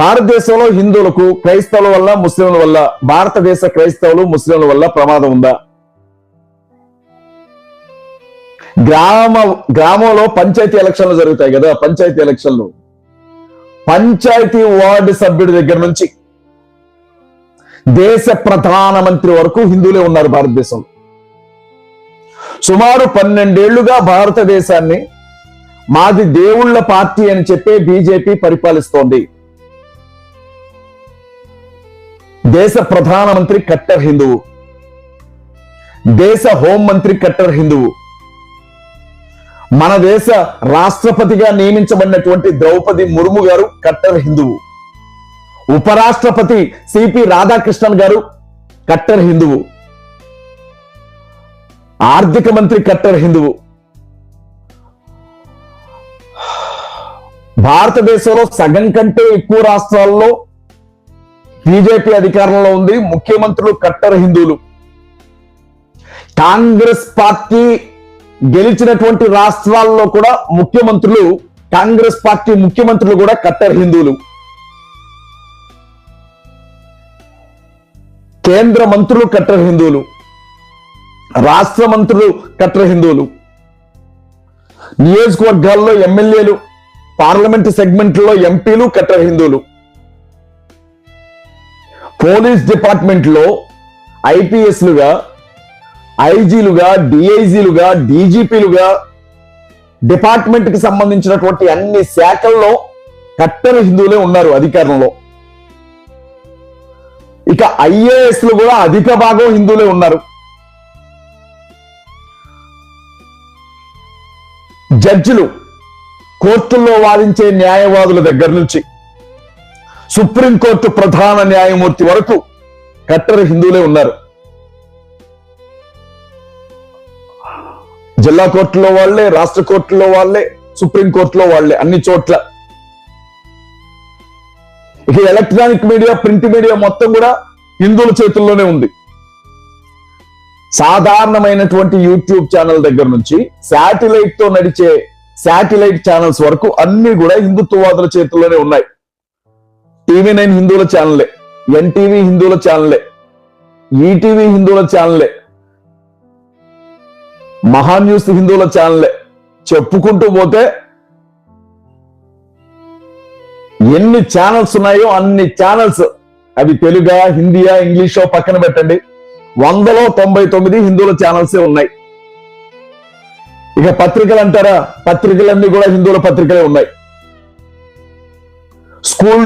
భారతదేశంలో హిందువులకు క్రైస్తవుల వల్ల ముస్లింల వల్ల భారతదేశ క్రైస్తవులు ముస్లింల వల్ల ప్రమాదం ఉందా? గ్రామ గ్రామంలో పంచాయతీ ఎలక్షన్లు జరుగుతాయి కదా పంచాయతీ ఎలక్షన్లు. పంచాయతీ వార్డు సభ్యుడి దగ్గర నుంచి దేశ ప్రధానమంత్రి వరకు హిందువులే ఉన్నారు భారతదేశంలో. సుమారు పన్నెండేళ్ళుగా భారతదేశాన్ని మాది దేవుళ్ళ పార్టీ అని చెప్పే బీజేపీ పరిపాలిస్తోంది. దేశ ప్రధానమంత్రి కట్టర్ హిందువు. దేశ హోం మంత్రి కట్టర్ హిందువు. మన దేశ రాష్ట్రపతిగా నియమించబడినటువంటి ద్రౌపది ముర్ము గారు కట్టర్ హిందువు. ఉపరాష్ట్రపతి సిపి రాధాకృష్ణన్ గారు కట్టర్ హిందువు. ఆర్థిక మంత్రి కట్టర్ హిందువు. భారతదేశంలో సగం కంటే ఎక్కువ రాష్ట్రాల్లో బీజేపీ అధికారంలో ఉంది ముఖ్యమంత్రులు కట్టర్ హిందువులు. కాంగ్రెస్ పార్టీ గెలిచినటువంటి రాష్ట్రాల్లో కూడా ముఖ్యమంత్రులు కాంగ్రెస్ పార్టీ ముఖ్యమంత్రులు కూడా కట్టర్ హిందువులు. కేంద్ర మంత్రులు కట్టర్ హిందువులు. రాష్ట్ర మంత్రులు కట్టర్ హిందువులు. నియోజకవర్గాల్లో ఎమ్మెల్యేలు పార్లమెంట్ సెగ్మెంట్లో ఎంపీలు కట్టర్ హిందువులు. పోలీస్ డిపార్ట్మెంట్లో ఐపీఎస్లుగా ఐజీలుగా డిఐజీలుగా డీజీపీలుగా డిపార్ట్మెంట్కి సంబంధించినటువంటి అన్ని శాఖల్లో కట్టరు హిందువులే ఉన్నారు అధికారంలో. ఇక ఐఏఎస్లు కూడా అధిక భాగం హిందువులే ఉన్నారు. జడ్జిలు కోర్టుల్లో వాదించే న్యాయవాదుల దగ్గర నుంచి సుప్రీంకోర్టు ప్రధాన న్యాయమూర్తి వరకు కట్టరు హిందువులే ఉన్నారు. జిల్లా కోర్టులో వాళ్ళే రాష్ట్ర కోర్టులో వాళ్ళే సుప్రీం వాళ్ళే వాళ్ళే అన్ని చోట్ల. ఇక ఎలక్ట్రానిక్ మీడియా ప్రింట్ మీడియా మొత్తం కూడా హిందువుల చేతుల్లోనే ఉంది. సాధారణమైనటువంటి యూట్యూబ్ ఛానల్ దగ్గర నుంచి శాటిలైట్తో నడిచే శాటిలైట్ ఛానల్స్ వరకు అన్ని కూడా హిందుత్వవాదుల చేతుల్లోనే ఉన్నాయి. టీవీ నైన్ హిందువుల ఛానలే ఎన్టీవీ హిందువుల ఛానలే ఈటీవీ హిందువుల ఛానలే మహా న్యూస్ హిందువుల ఛానలే చెప్పుకుంటూ పోతే ఎన్ని ఛానల్స్ ఉన్నాయో అన్ని ఛానల్స్. అవి తెలుగా హిందీయా ఇంగ్లీషో పక్కన పెట్టండి. వందలో తొంభై తొమ్మిది హిందువుల ఛానల్సే ఉన్నాయి. ఇక పత్రికలు అంటారా? పత్రికలన్నీ కూడా హిందువుల పత్రికలే ఉన్నాయి. స్కూల్